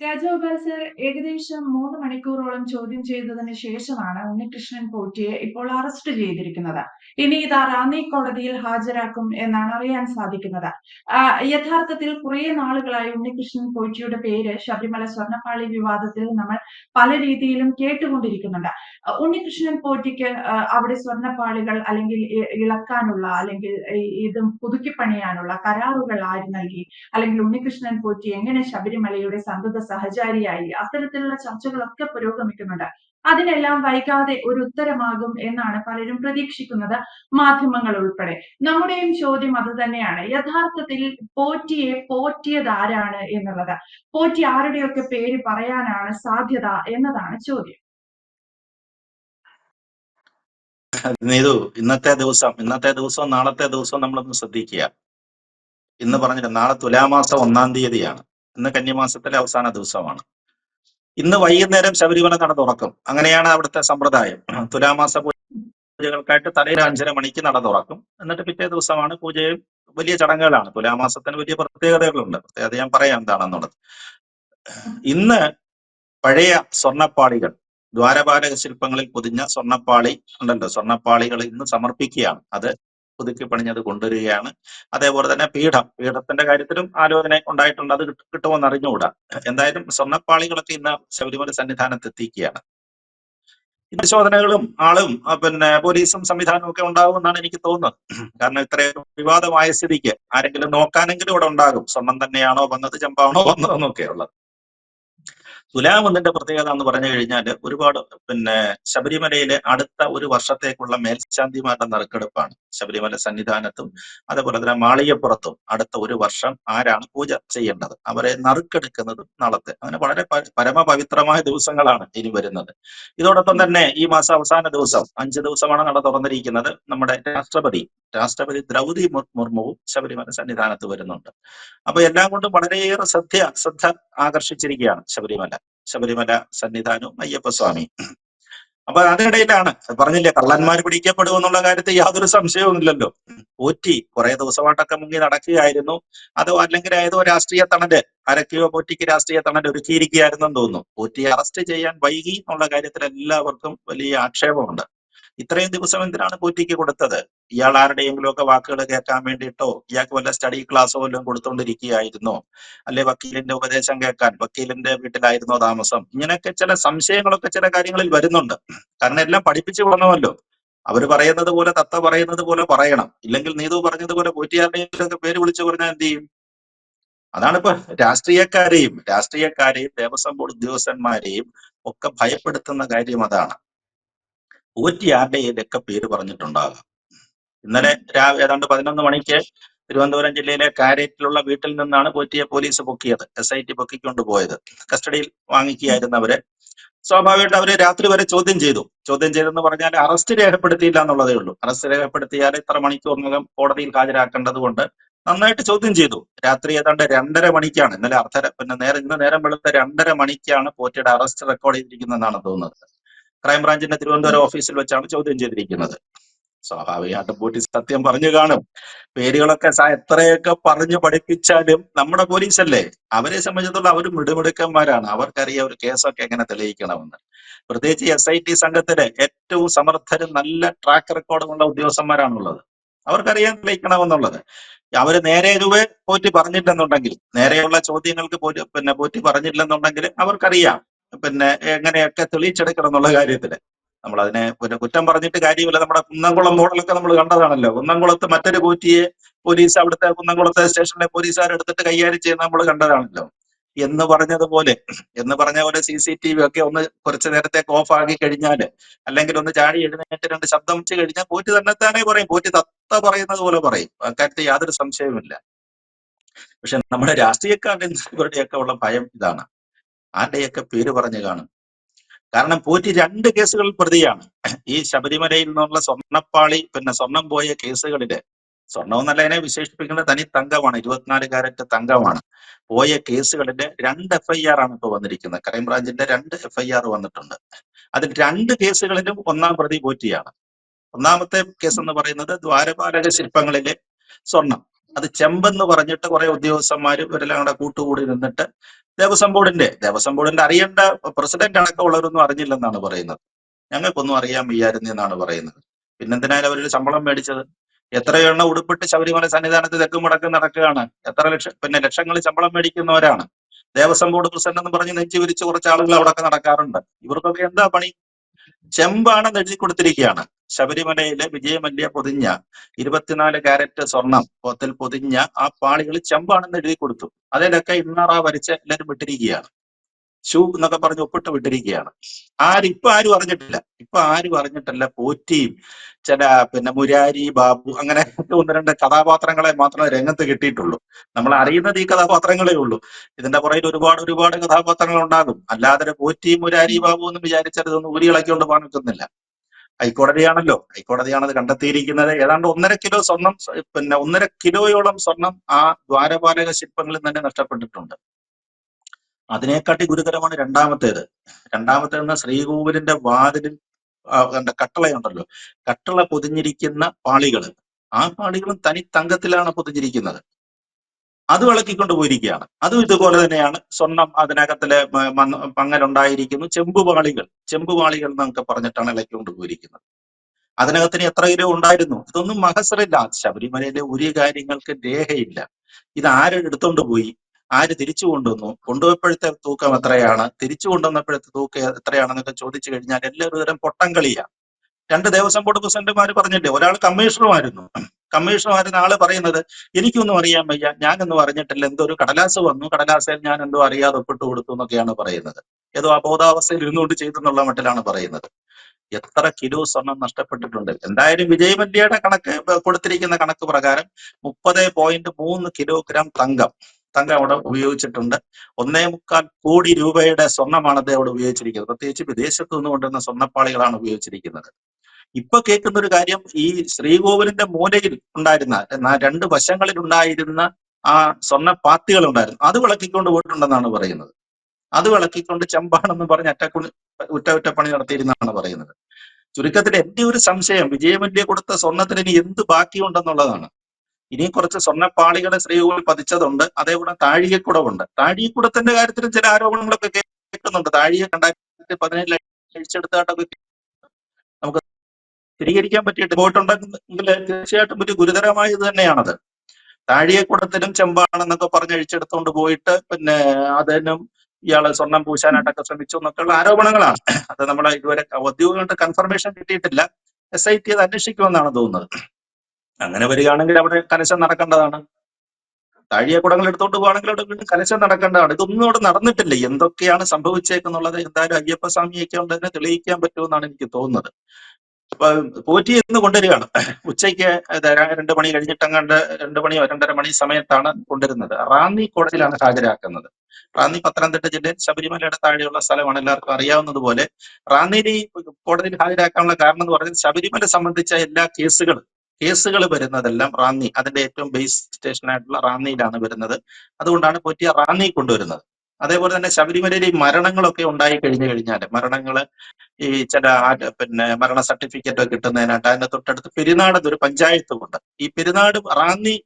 Rajagopal sir ഏകദേശം മൂന്ന് മണിക്കൂറോളം ചോദ്യം ചെയ്തതിന് ശേഷമാണ് ഉണ്ണികൃഷ്ണൻ പോറ്റിയെ ഇപ്പോൾ അറസ്റ്റ് ചെയ്തിരിക്കുന്നത്. ഇനി ഇതാ റാന്നി കോടതിയിൽ ഹാജരാക്കും എന്നാണ് അറിയാൻ സാധിക്കുന്നത്. യഥാർത്ഥത്തിൽ കുറെ നാളുകളായി ഉണ്ണികൃഷ്ണൻ പോറ്റിയുടെ പേര് ശബരിമല സ്വർണപ്പാളി വിവാദത്തിൽ നമ്മൾ പല രീതിയിലും കേട്ടുകൊണ്ടിരിക്കുന്നുണ്ട്. ഉണ്ണികൃഷ്ണൻ പോറ്റിക്ക് അവിടെ സ്വർണപ്പാളികൾ അല്ലെങ്കിൽ ഇളക്കാനുള്ള അല്ലെങ്കിൽ ഇതും പുതുക്കിപ്പണിയാനുള്ള പുതുക്കി പണിയാനുള്ള കരാറുകൾ ആര് നൽകി? അല്ലെങ്കിൽ ഉണ്ണികൃഷ്ണൻ പോറ്റി എങ്ങനെ ശബരിമലയുടെ സന്തത സഹചാരിയായി. അത്തരത്തിലുള്ള ചർച്ചകളൊക്കെ പുരോഗമിക്കുന്നുണ്ട്. അതിനെല്ലാം വൈകാതെ ഒരു ഉത്തരമാകും എന്നാണ് പലരും പ്രതീക്ഷിക്കുന്നത് മാധ്യമങ്ങൾ ഉൾപ്പെടെ. നമ്മുടെയും ചോദ്യം അത് തന്നെയാണ്. യഥാർത്ഥത്തിൽ പോറ്റിയെ പോറ്റിയത് ആരാണ് എന്നുള്ളത്? പോറ്റി ആരുടെയൊക്കെ പേര് പറയാനാണ് സാധ്യത എന്നതാണ് ചോദ്യം. നീതു ഇന്നത്തെ ദിവസം ഇന്നത്തെ ദിവസവും നാളത്തെ ദിവസവും നമ്മളൊന്ന് ശ്രദ്ധിക്കുക. ഇന്ന് പറഞ്ഞിട്ട് നാളെ തുലാമാസം ഒന്നാം തീയതിയാണ്. ഇന്ന് കന്യമാസത്തിലെ അവസാന ദിവസമാണ്. ഇന്ന് വൈകുന്നേരം ശബരിമല നട തുറക്കും. അങ്ങനെയാണ് അവിടുത്തെ സമ്പ്രദായം. തുലാമാസ പൂജകൾക്കായിട്ട് തലയിൽ അഞ്ചര മണിക്ക് നട തുറക്കും. എന്നിട്ട് പിറ്റേ ദിവസമാണ് പൂജയും വലിയ ചടങ്ങുകളാണ്. തുലാമാസത്തിന് വലിയ പ്രത്യേകതകളുണ്ട്. പ്രത്യേകത ഞാൻ പറയാം എന്താണെന്നുള്ളത്. ഇന്ന് പഴയ സ്വർണപ്പാളികൾ ദ്വാരപാലക ശില്പങ്ങളിൽ പൊതിഞ്ഞ സ്വർണപ്പാളി ഉണ്ടല്ലോ. സ്വർണപ്പാളികൾ ഇന്ന് സമർപ്പിക്കുകയാണ്. അത് പുതുക്കി പണിഞ്ഞത് കൊണ്ടുവരികയാണ്. അതേപോലെ തന്നെ പീഠം. പീഠത്തിന്റെ കാര്യത്തിലും ആലോചന ഉണ്ടായിട്ടുണ്ട്. അത് കിട്ട- കിട്ടുമെന്ന് അറിഞ്ഞുകൂടാ. എന്തായാലും സ്വർണപ്പാളികളൊക്കെ ഇന്ന് ശബരിമല സന്നിധാനത്ത് എത്തിക്കുകയാണ് പരിശോധനകളും ആളും പിന്നെ പോലീസും സംവിധാനവും ഒക്കെ ഉണ്ടാകുമെന്നാണ് എനിക്ക് തോന്നുന്നത്. കാരണം ഇത്രയും വിവാദമായ സ്ഥിതിക്ക് ആരെങ്കിലും നോക്കാനെങ്കിലും ഇവിടെ ഉണ്ടാകും. സ്വർണം തന്നെയാണോ വന്നത് ചെമ്പാണോ വന്നതെന്നൊക്കെ ഉള്ളത് തുലാം ഒന്നിന്റെ പ്രത്യേകത എന്ന് പറഞ്ഞു കഴിഞ്ഞാൽ ഒരുപാട് പിന്നെ ശബരിമലയിലെ അടുത്ത ഒരു വർഷത്തേക്കുള്ള മേൽശാന്തിമാരുടെ നറുക്കെടുപ്പാണ്. ശബരിമല സന്നിധാനത്തും അതേപോലെ തന്നെ മാളികപ്പുറത്തും അടുത്ത ഒരു വർഷം ആരാണ് പൂജ ചെയ്യേണ്ടത്. അവരെ നറുക്കെടുക്കുന്നത് നാളത്തെ. അങ്ങനെ വളരെ പരമപവിത്രമായ ദിവസങ്ങളാണ് ഇനി വരുന്നത്. ഇതോടൊപ്പം തന്നെ ഈ മാസം അവസാന ദിവസം അഞ്ച് ദിവസമാണ് നട തുറന്നിരിക്കുന്നത്. നമ്മുടെ രാഷ്ട്രപതി രാഷ്ട്രപതി മുർ- മുർമുവും ശബരിമല സന്നിധാനത്ത് വരുന്നുണ്ട്. അപ്പൊ എല്ലാം കൊണ്ടും വളരെയേറെ ശ്രദ്ധ ശ്രദ്ധ ആകർഷിച്ചിരിക്കുകയാണ് ശബരിമല. ശബരിമല സന്നിധാനവും അയ്യപ്പസ്വാമി അപ്പൊ അതിനിടയിലാണ് പറഞ്ഞില്ലേ കള്ളന്മാർ പിടിക്കപ്പെടും എന്നുള്ള കാര്യത്തിൽ യാതൊരു സംശയവും ഇല്ലല്ലോ. പോറ്റി കുറെ ദിവസമായിട്ടൊക്കെ മുങ്ങി നടക്കുകയായിരുന്നു. അതോ അല്ലെങ്കിൽ ഏതോ രാഷ്ട്രീയ തണൽ അരക്കിയോ പോറ്റിക്ക് രാഷ്ട്രീയ തണൽ ഒരുക്കിയിരിക്കുകയായിരുന്നെന്ന് തോന്നുന്നു. പോറ്റി അറസ്റ്റ് ചെയ്യാൻ വൈകി എന്നുള്ള കാര്യത്തിൽ എല്ലാവർക്കും വലിയ ആക്ഷേപമുണ്ട്. ഇത്രയും ദിവസം എന്തിനാണ് പോറ്റിക്ക് കൊടുത്തത്? ഇയാൾ ആരുടെയെങ്കിലും ഒക്കെ വാക്കുകൾ കേൾക്കാൻ വേണ്ടിയിട്ടോ ഇയാൾക്ക് വല്ല സ്റ്റഡി ക്ലാസ്സോ വല്ലതും കൊടുത്തുകൊണ്ടിരിക്കുകയായിരുന്നോ അല്ലെ വക്കീലിന്റെ ഉപദേശം കേൾക്കാൻ വക്കീലിന്റെ വീട്ടിലായിരുന്നോ താമസം? ഇങ്ങനെയൊക്കെ ചില സംശയങ്ങളൊക്കെ ചില കാര്യങ്ങളിൽ വരുന്നുണ്ട്. കാരണം എല്ലാം പഠിപ്പിച്ചു പോകണമല്ലോ അവർ പറയുന്നത് പോലെ തത്ത പറയുന്നത് പോലെ പറയണം. ഇല്ലെങ്കിൽ നീതു പറഞ്ഞതുപോലെ പോറ്റിയാരുടെയും ഒക്കെ പേര് വിളിച്ചു പറഞ്ഞാൽ എന്ത് ചെയ്യും? അതാണിപ്പോ രാഷ്ട്രീയക്കാരെയും രാഷ്ട്രീയക്കാരെയും ദേവസ്വം ബോർഡ് ഉദ്യോഗസ്ഥന്മാരെയും ഒക്കെ ഭയപ്പെടുത്തുന്ന കാര്യം അതാണ്. പോറ്റി ആരുടെയൊക്കെ പേര് പറഞ്ഞിട്ടുണ്ടാകാം. ഇന്നലെ രാവിലെ ഏതാണ്ട് പതിനൊന്ന് മണിക്ക് തിരുവനന്തപുരം ജില്ലയിലെ കാരേറ്റിലുള്ള വീട്ടിൽ നിന്നാണ് പോറ്റിയെ പോലീസ് പൊക്കിയത്. എസ് ഐ ടി പൊക്കിക്കൊണ്ട് പോയത്. കസ്റ്റഡിയിൽ വാങ്ങിക്കുകയായിരുന്നു അവരെ സ്വാഭാവികമായിട്ട് അവരെ രാത്രി വരെ ചോദ്യം ചെയ്തു. ചോദ്യം ചെയ്തെന്ന് പറഞ്ഞാൽ അറസ്റ്റ് രേഖപ്പെടുത്തിയില്ല എന്നുള്ളതേ ഉള്ളൂ. അറസ്റ്റ് രേഖപ്പെടുത്തിയാൽ ഇത്ര മണിക്കൂറിനകം കോടതിയിൽ ഹാജരാക്കേണ്ടത് കൊണ്ട് നന്നായിട്ട് ചോദ്യം ചെയ്തു. രാത്രി ഏതാണ്ട് രണ്ടര മണിക്കാണ്. ഇന്നലെ അർദ്ധര പിന്നെ നേരം ഇന്ന് നേരം വെളുത്ത രണ്ടര മണിക്കാണ് പോറ്റിയുടെ അറസ്റ്റ് റെക്കോർഡ് ചെയ്തിരിക്കുന്നതെന്നാണ് തോന്നുന്നത്. ക്രൈംബ്രാഞ്ചിന്റെ തിരുവനന്തപുരം ഓഫീസിൽ വെച്ചാണ് ചോദ്യം ചെയ്തിരിക്കുന്നത്. സ്വാഭാവികമായിട്ടും പോലീസ് സത്യം പറഞ്ഞു കാണും. പേരുകളൊക്കെ എത്രയൊക്കെ പറഞ്ഞു പഠിപ്പിച്ചാലും നമ്മുടെ പോലീസ് അല്ലേ അവരെ സംബന്ധിച്ചിടത്തോളം അവർ മിടുമിടുക്കന്മാരാണ്. അവർക്കറിയാം ഒരു കേസൊക്കെ എങ്ങനെ തെളിയിക്കണമെന്ന്. പ്രത്യേകിച്ച് എസ് ഐ ടി സംഘത്തിലെ ഏറ്റവും സമർത്ഥരും നല്ല ട്രാക്ക് റെക്കോർഡുമുള്ള ഉദ്യോഗസ്ഥന്മാരാണുള്ളത്. അവർക്കറിയാൻ തെളിയിക്കണമെന്നുള്ളത്. അവർ നേരെ രൂപേ പോറ്റി പറഞ്ഞില്ലെന്നുണ്ടെങ്കിൽ നേരെയുള്ള ചോദ്യങ്ങൾക്ക് പോറ്റി പിന്നെ പോറ്റി പറഞ്ഞില്ലെന്നുണ്ടെങ്കിൽ അവർക്കറിയാം പിന്നെ എങ്ങനെയൊക്കെ തെളിയിച്ചെടുക്കണം എന്നുള്ള കാര്യത്തിൽ. നമ്മൾ അതിനെ പിന്നെ കുറ്റം പറഞ്ഞിട്ട് കാര്യമില്ല. നമ്മുടെ കുന്നംകുളം മോഡലൊക്കെ നമ്മൾ കണ്ടതാണല്ലോ. കുന്നംകുളത്ത് മറ്റൊരു കൂറ്റിയെ പോലീസ് അവിടുത്തെ കുന്നംകുളത്തെ സ്റ്റേഷനിലെ പോലീസുകാരെടുത്തിട്ട് കൈകാര്യം ചെയ്യുന്ന നമ്മൾ കണ്ടതാണല്ലോ. എന്ന് പറഞ്ഞതുപോലെ എന്ന് പറഞ്ഞ പോലെ സി സി ടി വി ഒക്കെ ഒന്ന് കുറച്ച് നേരത്തേക്ക് ഓഫ് ആക്കി കഴിഞ്ഞാൽ അല്ലെങ്കിൽ ഒന്ന് ചാടി എഴുന്നേറ്റ് രണ്ട് ശബ്ദം വെച്ച് കഴിഞ്ഞാൽ പോറ്റി തന്നെത്താനേ പറയും. പോറ്റി തത്ത പറയുന്നത് പോലെ പറയും. അക്കാര്യത്തിൽ യാതൊരു സംശയവുമില്ല. പക്ഷെ നമ്മുടെ രാഷ്ട്രീയക്കാരുടെ ഇവരുടെയൊക്കെ ഉള്ള ഭയം ഇതാണ്. ആരുടെയൊക്കെ പേര് പറഞ്ഞു കാണും. കാരണം പോറ്റി രണ്ട് കേസുകളിൽ പ്രതിയാണ്. ഈ ശബരിമലയിൽ നിന്നുള്ള സ്വർണപ്പാളി പിന്നെ സ്വർണം പോയ കേസുകളിൽ സ്വർണം എന്നല്ല അതിനെ വിശേഷിപ്പിക്കുന്നത് തനി തങ്കമാണ് ഇരുപത്തിനാല് കാരറ്റ് തങ്കമാണ്. പോയ കേസുകളിലെ രണ്ട് എഫ്ഐആർ ആണ് ഇപ്പൊ വന്നിരിക്കുന്നത്. ക്രൈംബ്രാഞ്ചിന്റെ രണ്ട് എഫ്ഐആർ വന്നിട്ടുണ്ട്. അതിൽ രണ്ട് കേസുകളിലും ഒന്നാം പ്രതി പോറ്റിയാണ്. ഒന്നാമത്തെ കേസ് എന്ന് പറയുന്നത് ദ്വാരപാലക ശില്പങ്ങളിലെ സ്വർണം. അത് ചെമ്പെന്ന് പറഞ്ഞിട്ട് കുറെ ഉദ്യോഗസ്ഥന്മാർ ഇവരെല്ലാം കൂടെ കൂട്ടുകൂടി നിന്നിട്ട് ദേവസ്വം ബോർഡിന്റെ ദേവസ്വം ബോർഡിന്റെ അറിയേണ്ട പ്രസിഡന്റ് അടക്കമുള്ളവരൊന്നും അറിഞ്ഞില്ലെന്നാണ് പറയുന്നത്. ഞങ്ങൾക്കൊന്നും അറിയാൻ വയ്യായിരുന്നു എന്നാണ് പറയുന്നത്. പിന്നെന്തിനായാലും അവർ ശമ്പളം മേടിച്ചത്. എത്രയെണ്ണം ഉടുപ്പിട്ട് ശബരിമല സന്നിധാനത്ത് തെക്കും മുടക്കം നടക്കുകയാണ്. എത്ര ലക്ഷം പിന്നെ ലക്ഷങ്ങൾ ശമ്പളം മേടിക്കുന്നവരാണ്. ദേവസ്വം ബോർഡ് പ്രസിഡന്റ് എന്ന് പറഞ്ഞ് നെഞ്ചു വിരിച്ച് കുറച്ച് ആളുകൾ അവിടെ നടക്കാറുണ്ട്. ഇവർക്കൊക്കെ എന്താ പണി? ചെമ്പാണ് എഴുതി കൊടുത്തിരിക്കുകയാണ്. ശബരിമലയിലെ വിജയമല്യ പൊതിഞ്ഞ ഇരുപത്തിനാല് കാരറ്റ് സ്വർണം പോത്തിൽ പൊതിഞ്ഞ ആ പാളികൾ ചെമ്പാണെന്ന് എഴുതി കൊടുത്തു. അതിലൊക്കെ ഇന്നറ വരച്ച് എല്ലാവരും വിട്ടിരിക്കുകയാണ്. ഷൂ എന്നൊക്കെ പറഞ്ഞ് ഒപ്പിട്ട് വിട്ടിരിക്കുകയാണ്. ആരും ഇപ്പൊ ആരും അറിഞ്ഞിട്ടില്ല. ഇപ്പൊ ആരും അറിഞ്ഞിട്ടില്ല പോറ്റിയും ചില പിന്നെ മുരാരി ബാബു അങ്ങനെ ഒന്ന് രണ്ട് കഥാപാത്രങ്ങളെ മാത്രമേ രംഗത്ത് കിട്ടിയിട്ടുള്ളൂ. നമ്മൾ അറിയുന്നത് ഈ കഥാപാത്രങ്ങളേ ഉള്ളൂ. ഇതിന്റെ പുറകിൽ ഒരുപാട് ഒരുപാട് കഥാപാത്രങ്ങൾ ഉണ്ടാകും. അല്ലാതെ പോറ്റിയും മുരാരി ബാബു എന്ന് വിചാരിച്ചാൽ ഇതൊന്നും ഊരികളൊക്കെ പോകാൻ നിൽക്കുന്നില്ല ഹൈക്കോടതിയാണല്ലോ. ഹൈക്കോടതിയാണ് അത് കണ്ടെത്തിയിരിക്കുന്നത്. ഏതാണ്ട് ഒന്നര കിലോ സ്വർണം പിന്നെ ഒന്നര കിലോയോളം സ്വർണം ആ ദ്വാരപാലക ശില്പങ്ങളിൽ തന്നെ നഷ്ടപ്പെട്ടിട്ടുണ്ട്. അതിനെക്കാട്ടി ഗുരുതരമാണ് രണ്ടാമത്തേത്. രണ്ടാമത്തേത് ശ്രീകോവിലിന്റെ വാതിലിൽ കട്ടളയുണ്ടല്ലോ കട്ടള പൊതിഞ്ഞിരിക്കുന്ന പാളികൾ ആ പാളികളും തനി തങ്കത്തിലാണ് പൊതിഞ്ഞിരിക്കുന്നത്. അത് വിളക്കിക്കൊണ്ട് പോയിരിക്കുകയാണ്. അതും ഇതുപോലെ തന്നെയാണ്. സ്വർണം അതിനകത്തിലെ പങ്ങലുണ്ടായിരിക്കുന്നു ചെമ്പുപാളികൾ ചെമ്പുപാളികൾ എന്നൊക്കെ പറഞ്ഞിട്ടാണ് ഇളക്കിക്കൊണ്ട് പോയിരിക്കുന്നത്. അതിനകത്തിന് എത്ര കിലോ ഉണ്ടായിരുന്നു? ഇതൊന്നും മഹസറില്ല. ശബരിമലയിലെ ഒരു കാര്യങ്ങൾക്ക് രേഖയില്ല. ഇത് ആര് എടുത്തോണ്ട് പോയി? ആര് തിരിച്ചു കൊണ്ടുവന്നു? കൊണ്ടുപോയപ്പോഴത്തെ തൂക്കം എത്രയാണ്? തിരിച്ചു കൊണ്ടുവന്നപ്പോഴത്തെ തൂക്കം എത്രയാണെന്നൊക്കെ ചോദിച്ചു കഴിഞ്ഞാൽ എല്ലാവരും തരം പൊട്ടം കളിയാണ്. രണ്ട് ദേവസ്വം ബോർഡ് പ്രസിഡന്റുമാർ പറഞ്ഞില്ലേ? ഒരാൾ കമ്മീഷണറുമായിരുന്നു. കമ്മീഷണറുമായിരുന്ന ആൾ പറയുന്നത് എനിക്കൊന്നും അറിയാൻ വയ്യ. ഞാനൊന്നും അറിഞ്ഞിട്ടില്ല എന്തോ ഒരു കടലാസ് വന്നു. കടലാസിൽ ഞാൻ എന്തോ അറിയാതെ ഒപ്പിട്ട് കൊടുത്തു എന്നൊക്കെയാണ് പറയുന്നത്. ഏതോ അബോധാവസ്ഥയിൽ ഇരുന്നുകൊണ്ട് ചെയ്തു എന്നുള്ള മട്ടിലാണ് പറയുന്നത്. എത്ര കിലോ സ്വർണം നഷ്ടപ്പെട്ടിട്ടുണ്ട്. എന്തായാലും വിജയമല്യയുടെ കണക്ക് കൊടുത്തിരിക്കുന്ന കണക്ക് പ്രകാരം മുപ്പത് പോയിന്റ് മൂന്ന് കിലോഗ്രാം തങ്കം തങ്കം അവിടെ ഉപയോഗിച്ചിട്ടുണ്ട്. ഒന്നേ മുക്കാൽ കോടി രൂപയുടെ സ്വർണമാണ് അദ്ദേഹം അവിടെ ഉപയോഗിച്ചിരിക്കുന്നത്. പ്രത്യേകിച്ച് വിദേശത്തു നിന്ന് കൊണ്ടുവന്ന സ്വർണപ്പാളികളാണ് ഉപയോഗിച്ചിരിക്കുന്നത്. ഇപ്പൊ കേൾക്കുന്ന ഒരു കാര്യം ഈ ശ്രീകോവിലിന്റെ മൂലയിൽ ഉണ്ടായിരുന്ന രണ്ട് വശങ്ങളിൽ ഉണ്ടായിരുന്ന ആ സ്വർണ പാത്തികൾ ഉണ്ടായിരുന്നു. അത് വിളക്കിക്കൊണ്ട് പോയിട്ടുണ്ടെന്നാണ് പറയുന്നത്. അത് വിളക്കിക്കൊണ്ട് ചെമ്പാണെന്ന് പറഞ്ഞ് അറ്റക്കുണി ഉറ്റ ഉറ്റപ്പണി പണി നടത്തിയിരുന്നാണ് പറയുന്നത്. ചുരുക്കത്തിൽ എന്റെ ഒരു സംശയം വിജയമല്യ കൊടുത്ത സ്വർണത്തിന് ഇനി എന്ത് ബാക്കിയുണ്ടെന്നുള്ളതാണ്. ഇനി കുറച്ച് സ്വർണപ്പാളികളെ ശ്രീകോവിൽ പതിച്ചതുണ്ട് അതേപോലെ താഴികക്കുടവുണ്ട്. താഴികക്കുടത്തിന്റെ കാര്യത്തിലും ചില ആരോപണങ്ങളൊക്കെ കേൾക്കുന്നുണ്ട്. താഴിക രണ്ടായിരത്തി പതിനേഴിൽ അഴിച്ചെടുത്തായിട്ടൊക്കെ നമുക്ക് സ്ഥിരീകരിക്കാൻ പറ്റിയിട്ട് പോയിട്ടുണ്ടെങ്കിൽ തീർച്ചയായിട്ടും ഒരു ഗുരുതരമായത് തന്നെയാണത്. താഴികക്കുടത്തിലും ചെമ്പാണെന്നൊക്കെ പറഞ്ഞ് അഴിച്ചെടുത്തുകൊണ്ട് പോയിട്ട് പിന്നെ അതിനും ഇയാൾ സ്വർണം പൂശാനായിട്ടൊക്കെ ശ്രമിച്ചു എന്നൊക്കെയുള്ള ആരോപണങ്ങളാണ്. അത് നമ്മൾ ഇതുവരെ ഔദ്യോഗികമായിട്ട് കൺഫർമേഷൻ കിട്ടിയിട്ടില്ല. എസ് ഐ ടി അത് അന്വേഷിക്കുമെന്നാണ് തോന്നുന്നത്. അങ്ങനെ വരികയാണെങ്കിൽ അവിടെ കലശം നടക്കേണ്ടതാണ്. താഴിയ കുടങ്ങൾ എടുത്തോണ്ട് പോവാണെങ്കിൽ അവിടെ കലശം നടക്കേണ്ടതാണ്. ഇതൊന്നും അവിടെ നടന്നിട്ടില്ല. എന്തൊക്കെയാണ് സംഭവിച്ചേക്കെന്നുള്ളത് എന്തായാലും അയ്യപ്പ സ്വാമിയൊക്കെ കൊണ്ട് തന്നെ തെളിയിക്കാൻ പറ്റുമെന്നാണ് എനിക്ക് തോന്നുന്നത്. പോറ്റി എന്ന് കൊണ്ടുവരികയാണ്. ഉച്ചയ്ക്ക് രണ്ട് മണി കഴിഞ്ഞിട്ടങ്ങാണ്ട് രണ്ട് മണിയോ രണ്ടര മണി സമയത്താണ് കൊണ്ടുവരുന്നത്. റാന്നി കോടതിയിലാണ് ഹാജരാക്കുന്നത്. റാന്നി പത്തനംതിട്ട ജില്ലയിൽ ശബരിമലയുടെ താഴെയുള്ള സ്ഥലമാണ് എല്ലാവർക്കും അറിയാവുന്നതുപോലെ. റാന്നിയിൽ കോടതിയിൽ ഹാജരാക്കാനുള്ള കാരണം എന്ന് പറഞ്ഞാൽ ശബരിമല സംബന്ധിച്ച എല്ലാ കേസുകളും കേസുകൾ വരുന്നതെല്ലാം റാന്നി അതിന്റെ ഏറ്റവും ബേസ് സ്റ്റേഷനായിട്ടുള്ള റാന്നിയിലാണ് വരുന്നത്. അതുകൊണ്ടാണ് പോറ്റിയ റാന്നി കൊണ്ടുവരുന്നത്. അതേപോലെ തന്നെ ശബരിമലയിൽ ഈ മരണങ്ങളൊക്കെ ഉണ്ടായി കഴിഞ്ഞു കഴിഞ്ഞാൽ മരണങ്ങൾ ഈ ചില പിന്നെ മരണ സർട്ടിഫിക്കറ്റ് കിട്ടുന്നതിനായിട്ട് അതിന്റെ തൊട്ടടുത്ത് പെരുന്നാട് ഒരു പഞ്ചായത്തുമുണ്ട് ഈ പെരുന്നാട് റാന്നി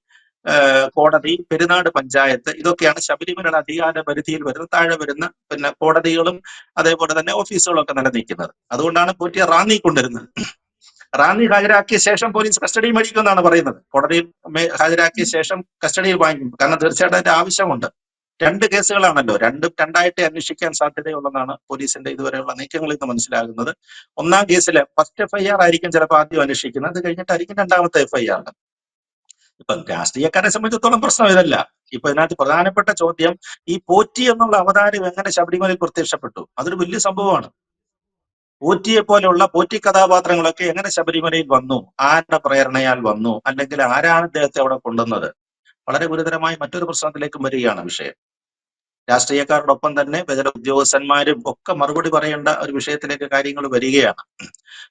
കോടതി പെരുന്നാട് പഞ്ചായത്ത് ഇതൊക്കെയാണ് ശബരിമലയുടെ അധികാര പരിധിയിൽ വരുന്ന താഴെ വരുന്ന പിന്നെ കോടതികളും അതേപോലെ തന്നെ ഓഫീസുകളും ഒക്കെ നിലനിൽക്കുന്നത്. അതുകൊണ്ടാണ് പോറ്റിയ റാന്നി കൊണ്ടുവരുന്നത്. റാന്നി ഹാജരാക്കിയ ശേഷം പോലീസ് കസ്റ്റഡി മേടിക്കുമെന്നാണ് പറയുന്നത്. കോടതിയിൽ ഹാജരാക്കിയ ശേഷം കസ്റ്റഡിയിൽ വാങ്ങിക്കും. കാരണം തീർച്ചയായിട്ടും അതിന്റെ ആവശ്യമുണ്ട്. രണ്ട് കേസുകളാണല്ലോ. രണ്ടും രണ്ടായിട്ട് അന്വേഷിക്കാൻ സാധ്യതയുള്ളതാണ് പോലീസിന്റെ ഇതുവരെയുള്ള നീക്കങ്ങളിൽ നിന്ന് മനസ്സിലാകുന്നത്. ഒന്നാം കേസിൽ ഫസ്റ്റ് എഫ്ഐആർ ആയിരിക്കും ചിലപ്പോൾ ആദ്യം അന്വേഷിക്കുന്നത്. അത് കഴിഞ്ഞിട്ടായിരിക്കും രണ്ടാമത്തെ എഫ്ഐആർ ഇപ്പൊ രാഷ്ട്രീയക്കാരെ സംബന്ധിച്ചിടത്തോളം പ്രശ്നം ഇതല്ല. ഇപ്പൊ ഇതിനകത്ത് പ്രധാനപ്പെട്ട ചോദ്യം ഈ പോറ്റി എന്നുള്ള അവതാരം എങ്ങനെ ശബരിമലയിൽ പ്രത്യക്ഷപ്പെട്ടു? അതൊരു വലിയ സംഭവമാണ്. പോറ്റിയെ പോലെയുള്ള പോറ്റി കഥാപാത്രങ്ങളൊക്കെ എങ്ങനെ ശബരിമലയിൽ വന്നു? ആരുടെ പ്രേരണയാൽ വന്നു? അല്ലെങ്കിൽ ആരാണ് അദ്ദേഹത്തെ അവിടെ കൊണ്ടുവന്നത്? വളരെ ഗുരുതരമായി മറ്റൊരു പ്രശ്നത്തിലേക്കും വരികയാണ് വിഷയം. രാഷ്ട്രീയക്കാരോടൊപ്പം തന്നെ ചില ഉദ്യോഗസ്ഥന്മാരും ഒക്കെ മറുപടി പറയേണ്ട ഒരു വിഷയത്തിലേക്ക് കാര്യങ്ങൾ വരികയാണ്.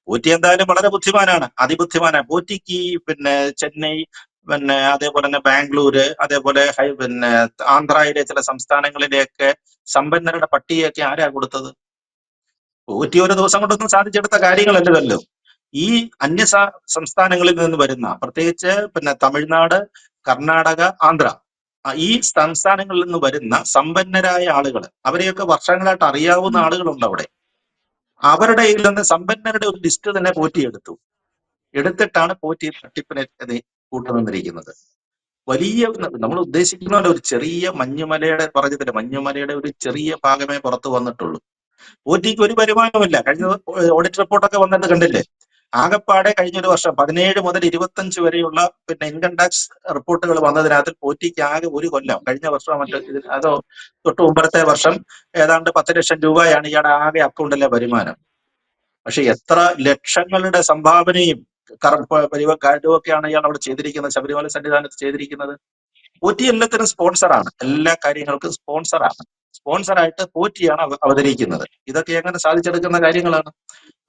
പോറ്റി എന്തായാലും വളരെ ബുദ്ധിമാനാണ്. അതിബുദ്ധിമാനാണ് പോറ്റിക്ക് പിന്നെ ചെന്നൈ പിന്നെ അതേപോലെ തന്നെ ബാംഗ്ലൂര് അതേപോലെ പിന്നെ ആന്ധ്രയിലെ ചില സംസ്ഥാനങ്ങളിലെയൊക്കെ സമ്പന്നരുടെ പട്ടികയൊക്കെ ആരാ കൊടുത്തത്? പോറ്റി ഒരു ദിവസം കൊണ്ടൊന്നും സാധിച്ചെടുത്ത കാര്യങ്ങളല്ലല്ലോ. ഈ അന്യ സംസ്ഥാനങ്ങളിൽ നിന്ന് വരുന്ന പ്രത്യേകിച്ച് പിന്നെ തമിഴ്നാട് കർണാടക ആന്ധ്ര ഈ സംസ്ഥാനങ്ങളിൽ നിന്ന് വരുന്ന സമ്പന്നരായ ആളുകൾ അവരെയൊക്കെ വർഷങ്ങളായിട്ട് അറിയാവുന്ന ആളുകളുണ്ട് അവിടെ. അവരുടെ കയ്യിൽ നിന്ന് സമ്പന്നരുടെ ഒരു ലിസ്റ്റ് തന്നെ പോറ്റിയെടുത്തു. എടുത്തിട്ടാണ് പോറ്റി തട്ടിപ്പിനെ കൂട്ടുനിന്നിരിക്കുന്നത്. വലിയ നമ്മൾ ഉദ്ദേശിക്കുന്ന പോലെ ഒരു ചെറിയ മഞ്ഞുമലയുടെ പറഞ്ഞതില്ല മഞ്ഞുമലയുടെ ഒരു ചെറിയ ഭാഗമേ പുറത്തു വന്നിട്ടുള്ളൂ. പോറ്റിക്ക് ഒരു വരുമാനമില്ല കഴിഞ്ഞ ഓഡിറ്റ് റിപ്പോർട്ടൊക്കെ വന്നിട്ട് കണ്ടില്ലേ? ആകപ്പാടെ കഴിഞ്ഞ ഒരു വർഷം പതിനേഴ് മുതൽ ഇരുപത്തഞ്ച് വരെയുള്ള പിന്നെ ഇൻകം ടാക്സ് റിപ്പോർട്ടുകൾ വന്നതിനകത്ത് പോറ്റിക്ക് ആകെ ഒരു കൊല്ലം. കഴിഞ്ഞ വർഷം മറ്റേ അതോ തൊട്ട് മുമ്പത്തെ വർഷം ഏതാണ്ട് പത്ത് ലക്ഷം രൂപയാണ് ഇയാളുടെ ആകെ അക്കൗണ്ടിലെ വരുമാനം. പക്ഷെ എത്ര ലക്ഷങ്ങളുടെ സംഭാവനയും കാര്യമൊക്കെയാണ് ഇയാൾ അവിടെ ചെയ്തിരിക്കുന്നത് ശബരിമല സന്നിധാനത്ത് ചെയ്തിരിക്കുന്നത്? പോറ്റി എല്ലാത്തിനും സ്പോൺസറാണ് എല്ലാ കാര്യങ്ങൾക്കും സ്പോൺസറാണ് സ്പോൺസറായിട്ട് പോറ്റിയാണ് അവതരിക്കുന്നത്. ഇതൊക്കെ എങ്ങനെ സാധിച്ചെടുക്കുന്ന കാര്യങ്ങളാണ്?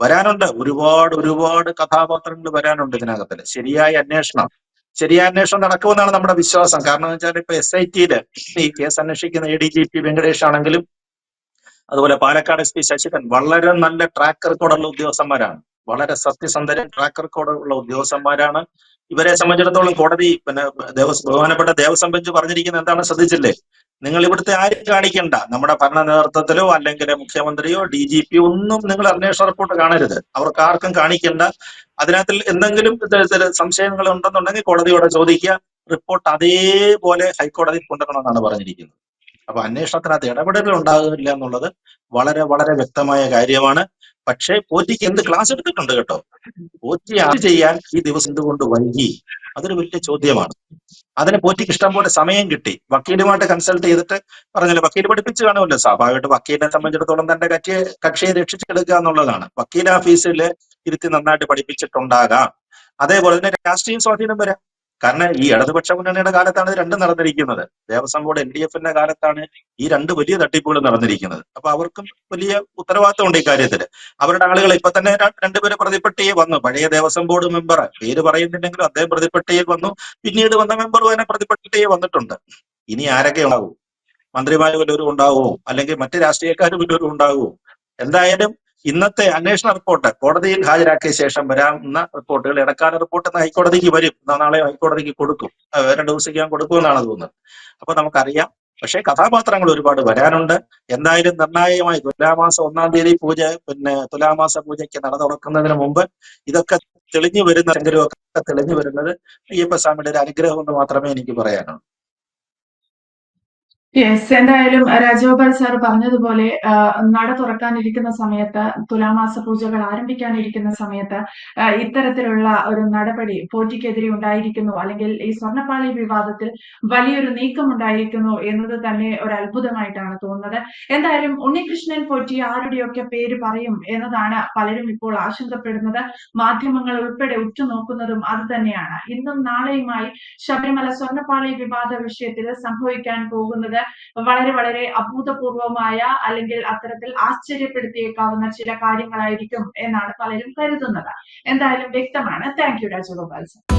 വരാനുണ്ട്. ഒരുപാട് ഒരുപാട് കഥാപാത്രങ്ങൾ വരാനുണ്ട് ഇതിനകത്തിൽ ശരിയായ അന്വേഷണം. ശരിയായ അന്വേഷണം നടക്കുമെന്നാണ് നമ്മുടെ വിശ്വാസം. കാരണം എന്ന് വെച്ചാൽ ഇപ്പൊ എസ് ഐ ടിയിൽ ഈ കേസ് അന്വേഷിക്കുന്ന A D G P Venkatesh ആണെങ്കിലും അതുപോലെ പാലക്കാട് എസ് പി ശശിധരൻ വളരെ നല്ല ട്രാക്ക് റെക്കോർഡുള്ള ഉദ്യോഗസ്ഥന്മാരാണ്. വളരെ സത്യസന്ധരും ട്രാക്ക് റെക്കോർഡുള്ള ഉദ്യോഗസ്ഥന്മാരാണ്. ഇവരെ സംബന്ധിച്ചിടത്തോളം കോടതി പിന്നെ ബഹുമാനപ്പെട്ട ദേവസ്വം ബെഞ്ച് പറഞ്ഞിരിക്കുന്നത് എന്താണ്? ശ്രദ്ധിച്ചില്ലേ? നിങ്ങൾ ഇവിടുത്തെ ആരും കാണിക്കണ്ട? നമ്മുടെ ഭരണ നേതൃത്വത്തിലോ അല്ലെങ്കിൽ മുഖ്യമന്ത്രിയോ ഡി ജി പി ഒന്നും നിങ്ങൾ അന്വേഷണ റിപ്പോർട്ട് കാണരുത്. അവർക്ക് ആർക്കും കാണിക്കണ്ട. അതിനകത്തിൽ എന്തെങ്കിലും സംശയങ്ങൾ ഉണ്ടെന്നുണ്ടെങ്കിൽ കോടതിയോടെ ചോദിക്കുക. റിപ്പോർട്ട് അതേപോലെ ഹൈക്കോടതി കൊണ്ടുവരണമെന്നാണ് പറഞ്ഞിരിക്കുന്നത്. അപ്പൊ അന്വേഷണത്തിനകത്ത് ഇടപെടലുകൾ ഉണ്ടാകില്ല എന്നുള്ളത് വളരെ വളരെ വ്യക്തമായ കാര്യമാണ്. പക്ഷേ പോറ്റിക്ക് എന്ത് ക്ലാസ് എടുത്തിട്ടുണ്ട് കേട്ടോ? പോറ്റി അത് ചെയ്യാൻ ഈ ദിവസം എന്തുകൊണ്ട് വൈകി? അതൊരു വലിയ ചോദ്യമാണ്. അതിന് പോറ്റിക്ക് ഇഷ്ടം പോലെ സമയം കിട്ടി. വക്കീലുമായിട്ട് കൺസൾട്ട് ചെയ്തിട്ട് പറഞ്ഞല്ലോ വക്കീൽ പഠിപ്പിച്ച് കാണുമല്ലോ. സ്വാഭാവികമായിട്ട് വക്കീലിനെ സംബന്ധിച്ചിടത്തോളം തന്റെ കക്ഷിയെ കക്ഷിയെ രക്ഷിച്ചെടുക്കുക എന്നുള്ളതാണ്. വക്കീൽ ഓഫീസിൽ ഇരുത്തി നന്നായിട്ട് പഠിപ്പിച്ചിട്ടുണ്ടാകാം. അതേപോലെ തന്നെ രാഷ്ട്രീയ സ്വാധീനം വരാം. കാരണം ഈ ഇടതുപക്ഷ മുന്നണിയുടെ കാലത്താണ് ഇത് രണ്ടും നടന്നിരിക്കുന്നത്. ദേവസ്വം ബോർഡ് എൽ ഡി എഫിന്റെ കാലത്താണ് ഈ രണ്ട് വലിയ തട്ടിപ്പുകൾ നടന്നിരിക്കുന്നത്. അപ്പൊ അവർക്കും വലിയ ഉത്തരവാദിത്തമുണ്ട് ഈ കാര്യത്തിൽ അവരുടെ ആളുകൾ ഇപ്പൊ തന്നെ രണ്ടുപേര് പ്രതിപട്ടിയെ വന്നു. പഴയ ദേവസ്വം ബോർഡ് മെമ്പർ പേര് പറയുന്നുണ്ടെങ്കിലും അദ്ദേഹം പ്രതിപട്ടിയിൽ വന്നു. പിന്നീട് വന്ന മെമ്പർ തന്നെ പ്രതിപട്ടിയെ വന്നിട്ടുണ്ട്. ഇനി ആരൊക്കെ ഉണ്ടാവും? മന്ത്രിമാര് വല്ലവരും ഉണ്ടാവുമോ? അല്ലെങ്കിൽ മറ്റു രാഷ്ട്രീയക്കാർ വല്ലവരും ഉണ്ടാവുമോ? എന്തായാലും ഇന്നത്തെ അന്വേഷണ റിപ്പോർട്ട് കോടതിയിൽ ഹാജരാക്കിയ ശേഷം വരാവുന്ന റിപ്പോർട്ടുകൾ ഇടക്കാല റിപ്പോർട്ട് ഇന്ന് ഹൈക്കോടതിക്ക് വരും. നാളെ ഹൈക്കോടതിക്ക് കൊടുക്കും. രണ്ട് ദിവസത്തേക്ക് കൊടുക്കുമെന്നാണ് തോന്നുന്നത്. അപ്പൊ നമുക്കറിയാം. പക്ഷേ കഥാപാത്രങ്ങൾ ഒരുപാട് വരാനുണ്ട്. എന്തായാലും നിർണായകമായി തുലാമാസം ഒന്നാം തീയതി പൂജ പിന്നെ തുലാമാസ പൂജയ്ക്ക് നട തുറക്കുന്നതിന് മുമ്പ് ഇതൊക്കെ തെളിഞ്ഞു വരുന്ന ഒക്കെ തെളിഞ്ഞു വരുന്നത് അയ്യപ്പസ്വാമിയുടെ ഒരു അനുഗ്രഹം എന്ന് മാത്രമേ എനിക്ക് പറയാനുള്ളൂ. യെസ് എന്തായാലും രാജഗോപാൽ സാർ പറഞ്ഞതുപോലെ നട തുറക്കാനിരിക്കുന്ന സമയത്ത് തുലാമാസ പൂജകൾ ആരംഭിക്കാനിരിക്കുന്ന സമയത്ത് ഇത്തരത്തിലുള്ള ഒരു നടപടി പോറ്റിക്കെതിരെ ഉണ്ടായിരിക്കുന്നു. അല്ലെങ്കിൽ ഈ സ്വർണപ്പാളി വിവാദത്തിൽ വലിയൊരു നീക്കം ഉണ്ടായിരിക്കുന്നു എന്നത് തന്നെ ഒരു അത്ഭുതമായിട്ടാണ് തോന്നുന്നത്. എന്തായാലും ഉണ്ണികൃഷ്ണൻ പോറ്റി ആരുടെയൊക്കെ പേര് പറയും എന്നതാണ് പലരും ഇപ്പോൾ ആശങ്കപ്പെടുന്നത്. മാധ്യമങ്ങൾ ഉൾപ്പെടെ ഉറ്റുനോക്കുന്നതും അത് തന്നെയാണ്. ഇന്നും നാളെയുമായി ശബരിമല സ്വർണപ്പാളി വിവാദ വിഷയത്തിൽ സംഭവിക്കാൻ പോകുന്നത് വളരെ വളരെ അഭൂതപൂർവമായ അല്ലെങ്കിൽ അത്തരത്തിൽ ആശ്ചര്യപ്പെടുത്തിയേക്കാവുന്ന ചില കാര്യങ്ങളായിരിക്കും എന്നാണ് പലരും കരുതുന്നത്. എന്തായാലും വ്യക്തമാണ്. Thank you Rajagopal sir